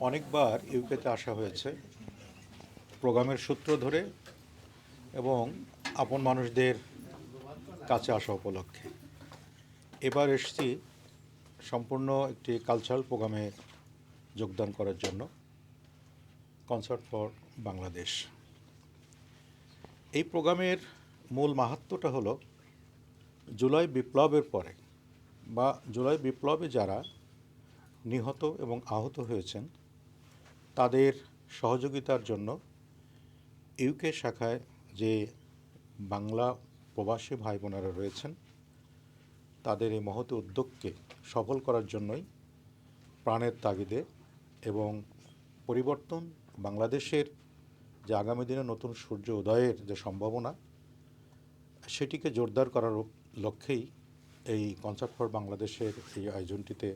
অনেকবার ইউকেতে আসা হয়েছে প্রোগ্রামের সূত্র ধরে এবং আপন মানুষদের কাছে আসা উপলক্ষে। এবার এসছি সম্পূর্ণ একটি কালচারাল প্রোগ্রামে যোগদান করার জন্য কনসার্ট ফর বাংলাদেশ এই প্রোগ্রামের মূল মাহাত্ম্যটা হলো, জুলাই বিপ্লবের পরে বা জুলাই বিপ্লবে যারা নিহত এবং আহত হয়েছেন তাদের সহযোগিতার জন্য ইউকে শাখায় যে বাংলা প্রবাসী ভাই বোনেরা রয়েছেন, তাদের এই মহৎ উদ্যোগকে সফল করার জন্যই প্রাণের তাগিদে এবং পরিবর্তন, বাংলাদেশের যে আগামী দিনে নতুন সূর্য উদয়ের যে সম্ভাবনা, সেটিকে জোরদার করার লক্ষ্যেই এই কনসার্ট ফর বাংলাদেশের এই আয়োজনটিতে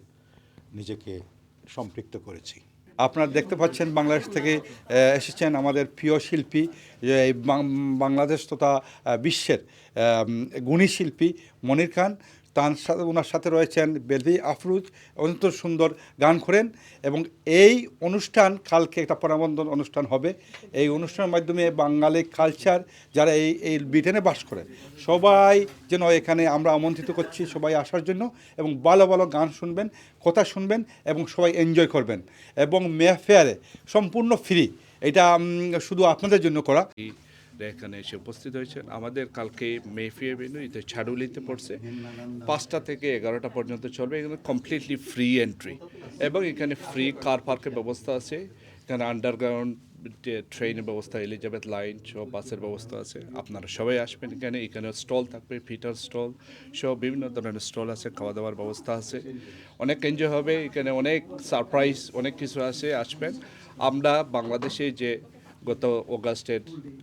নিজেকে সম্পৃক্ত করেছি। আপনারা দেখতে পাচ্ছেন বাংলাদেশ থেকে এসেছেন আমাদের প্রিয় শিল্পী বাংলাদেশ তথা বিশ্বের গুণী শিল্পী মনির খান। তার সাথে ওনার সাথে রয়েছেন বেলভি আফরুজ, অত্যন্ত সুন্দর গান করেন এবং এই অনুষ্ঠান কালকে একটা পরামর্দন অনুষ্ঠান হবে। এই অনুষ্ঠানের মাধ্যমে বাঙালি কালচার যারা এই এই ব্রিটেনে বাস করে, সবাই যেন এখানে আমরা আমন্ত্রিত করছি, সবাই আসার জন্য এবং ভালো ভালো গান শুনবেন, কথা শুনবেন এবং সবাই এনজয় করবেন। এবং মেফেয়ারে সম্পূর্ণ ফ্রি এটা শুধু আপনাদের জন্য করা। এখানে এসে উপস্থিত হয়েছেন। আমাদের কালকে মেফিয়া ভেনু এটা ছাড়ুলিতে পড়ছে। পাঁচটা থেকে এগারোটা পর্যন্ত চলবে। এখানে কমপ্লিটলি ফ্রি এন্ট্রি এবং এখানে ফ্রি কার পার্কের ব্যবস্থা আছে। এখানে আন্ডারগ্রাউন্ড ট্রেনের ব্যবস্থা এলিজাবেথ লাইন সব বাসের ব্যবস্থা আছে। আপনারা সবাই আসবেন এখানে। এখানে স্টল থাকবে ফিটার স্টল সব বিভিন্ন ধরনের স্টল আছে খাওয়া দাওয়ার ব্যবস্থা আছে। অনেক এনজয় হবে। এখানে অনেক সারপ্রাইজ অনেক কিছু আছে, আসবেন। আমরা বাংলাদেশে যে গত অগাস্টের,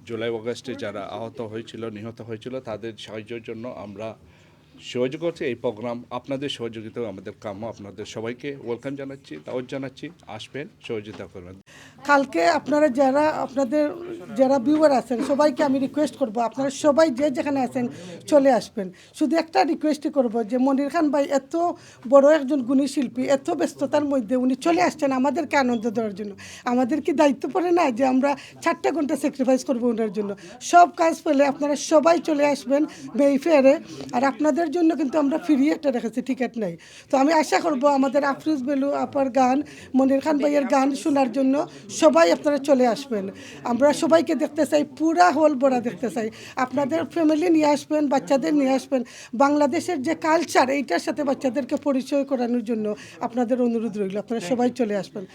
জুলাই অগাস্টে যারা আহত হয়েছিল, নিহত হয়েছিল, তাদের সাহায্যের জন্য আমরা সহযোগ করছি। এই প্রোগ্রাম আপনাদের সহযোগিতা আমাদের কাম্য। আপনাদের সবাইকে ওয়েলকাম জানাচ্ছি, দাওয়াত জানাচ্ছি। আসবেন, সহযোগিতা করবেন। কালকে আপনারা যারা, আপনাদের যারা ভিউয়ার আছেন, সবাইকে আমি রিকোয়েস্ট করব, আপনারা সবাই যে যেখানে আছেন চলে আসবেন। শুধু একটা রিকোয়েস্টই করব যে মনির খান ভাই এত বড় একজন গুণী শিল্পী, এত ব্যস্ততার মধ্যে উনি চলে আসছেন আমাদেরকে আনন্দ দেওয়ার জন্য। আমাদের কি দায়িত্ব পড়ে না যে আমরা চারটে ঘণ্টা স্যাক্রিফাইস করব ওনার জন্য? সব কাজ পেলে আপনারা সবাই চলে আসবেন বেইফেয়ারে আর আপনাদের জন্য কিন্তু আমরা ফ্রি একটা রেখেছি টিকিট নেই। তো আমি আশা করব আমাদের আফরুজ বেলু আপার গান, মনির খান ভাইয়ের গান শোনার জন্য সবাই আপনারা চলে আসবেন। আমরা সবাইকে দেখতে চাই পুরা হল বড়া দেখতে চাই। আপনাদের ফ্যামিলি নিয়ে আসবেন বাচ্চাদের নিয়ে আসবেন। বাংলাদেশের যে কালচার এইটার সাথে বাচ্চাদেরকে পরিচয় করানোর জন্য আপনাদের অনুরোধ রইল। আপনারা সবাই চলে আসবেন।